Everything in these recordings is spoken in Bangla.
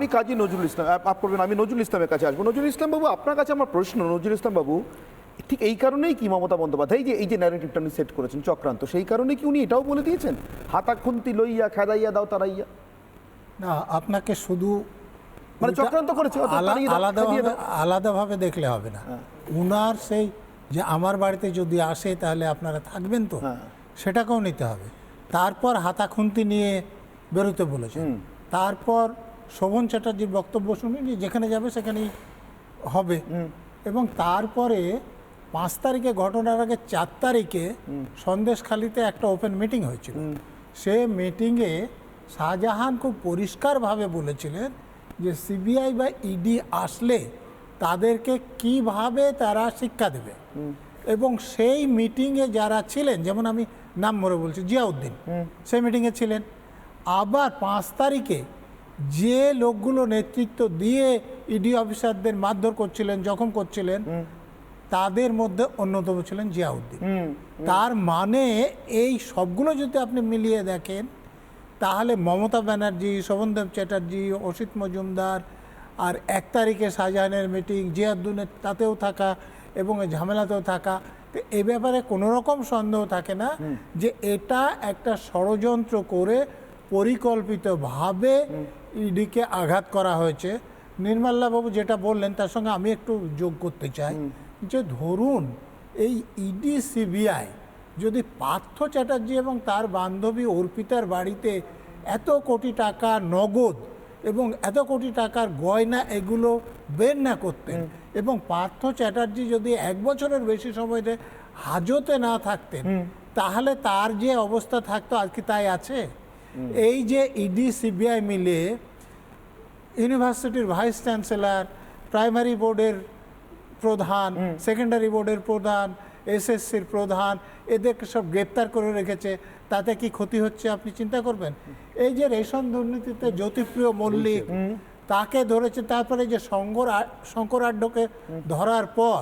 আমি কাজী নজরুল ইসলাম আপ- করবেন আমি নজরুল ইসলামের কাছে আসব। নজরুল ইসলাম বাবু আপনার কাছে আমার প্রশ্ন নজরুল ইসলাম বাবু ঠিক এই কারণেই কি মমতা বন্দ্যোপাধ্যায় এই যে এই যে ন্যারেটিভটা উনি সেট করেছেন চক্রান্ত সেই কারণে কি উনি এটাও বলে দিয়েছেন? হাতা খুন্তি লইয়া খেদাইয়া দাও তারাইয়া। না আপনাকে শুধু মানে চক্রান্ত করেছে, আলাদাভাবে আলাদাভাবে দেখলে হবে না। উনার সেই যে আমার বাড়িতে যদি আসে তাহলে আপনারা থাকবেন তো? হ্যাঁ। সেটাকেও নিতে হবে। তারপর হাতা খুন্তি নিয়ে বেরোতে বলেছেন। তারপর শোভন চ্যাটার্জির বক্তব্য শুনিনি যেখানে যাবে সেখানেই হবে। এবং তারপরে পাঁচ তারিখে ঘটনার আগে চার তারিখে সন্দেশখালিতে একটা ওপেন মিটিং হয়েছিল। সে মিটিংয়ে শাহজাহান খুব পরিষ্কারভাবে বলেছিলেন যে সিবিআই বা ইডি আসলে তাদেরকে কীভাবে তারা শিক্ষা দেবে। এবং সেই মিটিংয়ে যারা ছিলেন যেমন আমি নাম মরে বলছি জিয়াউদ্দিন সেই মিটিংয়ে ছিলেন। আবার পাঁচ তারিখে যে লোকগুলো নেতৃত্ব দিয়ে ইডি অফিসারদের মারধর করছিলেন জখম করছিলেন তাদের মধ্যে অন্যতম ছিলেন জিয়াউদ্দিন। তার মানে এই সবগুলো যদি আপনি মিলিয়ে দেখেন তাহলে মমতা ব্যানার্জি শোভনদেব চ্যাটার্জি অসিত মজুমদার আর এক তারিখে শাহজাহানের মিটিং জিয়াউদ্দিনের তাতেও থাকা এবং ঝামেলাতেও থাকা তো এ ব্যাপারে কোনো রকম সন্দেহ থাকে না যে এটা একটা ষড়যন্ত্র করে পরিকল্পিতভাবে ইডিকে আঘাত করা হয়েছে। নির্মাল্লাবাবু যেটা বললেন তার সঙ্গে আমি একটু যোগ করতে চাই যে ধরুন এই ইডি সিবিআই যদি পার্থ চ্যাটার্জি এবং তার বান্ধবী অর্পিতার বাড়িতে এত কোটি টাকা নগদ এবং এত কোটি টাকার গয়না এগুলো বের না করতেন এবং পার্থ চ্যাটার্জি যদি এক বছরের বেশি সময় হাজতে না থাকতেন তাহলে তার যে অবস্থা থাকতো আর কি তাই আছে? এই যে ইডি সিবিআই মিলে ইউনিভার্সিটির ভাইস চ্যান্সেলর প্রাইমারি বোর্ডের প্রধান সেকেন্ডারি বোর্ডের প্রধান এসএসসির প্রধান এদেরকে সব গ্রেপ্তার করে রেখেছে তাতে কি ক্ষতি হচ্ছে আপনি চিন্তা করবেন? এই যে রেশন দুর্নীতিতে জ্যোতিপ্রিয় মল্লিক তাকে ধরেছে তারপরে যে শঙ্কর শঙ্কর আড্ডকে ধরার পর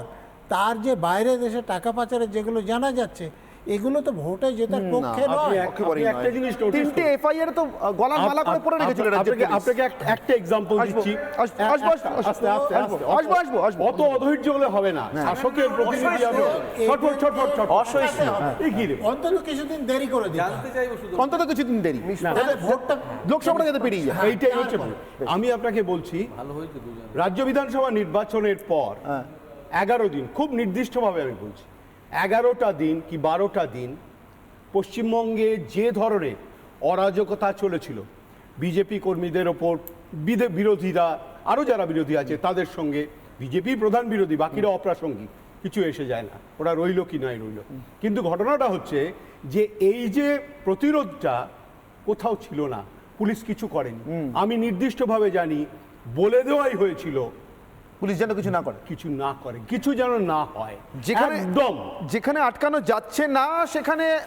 তার যে বাইরে দেশে টাকা পাচারের যেগুলো জানা যাচ্ছে এগুলো তো ভোটে জেতার পক্ষে নয়। আপনি একটা নয়। জিনিস তিনটে এফআইআর তো গলার মালা করে পড়ে রেখেছিল আপনাকে আপনাকে একটা এক্সাম্পল দিচ্ছি। আসব, আসব, আসব, আসব। অত অধৈর্য হলে হবে না। শাসকের প্রতিনিধি আমি ছটফট ছটফট ছটফট অসহিষ্ণু। এই কি রে? অন্তত কিছুদিন দেরি করে দিতে হবে। অন্তত কিছুদিন দেরি। তাহলে ভোটটা লোকসভাটা যাতে পেরিয়ে যায়। এইটাই হচ্ছে ভুল। আমি আপনাকে বলছি রাজ্য বিধানসভা নির্বাচনের পর এগারো দিন খুব নির্দিষ্টভাবে আমি বলছি এগারোটা দিন কি বারোটা দিন পশ্চিমবঙ্গে যে ধরনের অরাজকতা চলেছিল বিজেপি কর্মীদের ওপর বিদে- বিরোধীরা আরও যারা বিরোধী আছে তাদের সঙ্গে বিজেপি প্রধান বিরোধী বাকিরা অপ্রাসঙ্গিক কিছু এসে যায় না ওরা রইল কি নয় রইল। কিন্তু ঘটনাটা হচ্ছে যে এই যে প্রতিরোধটা কোথাও ছিল না পুলিশ কিছু করেনি। আমি নির্দিষ্টভাবে জানি বলে দেওয়াই হয়েছিল পুলিশ যেন কিছু না করে। কিছু না করে কিছু যেন না হয়। যেখানে একদম। যেখানে আটকানো যাচ্ছে না সেখানে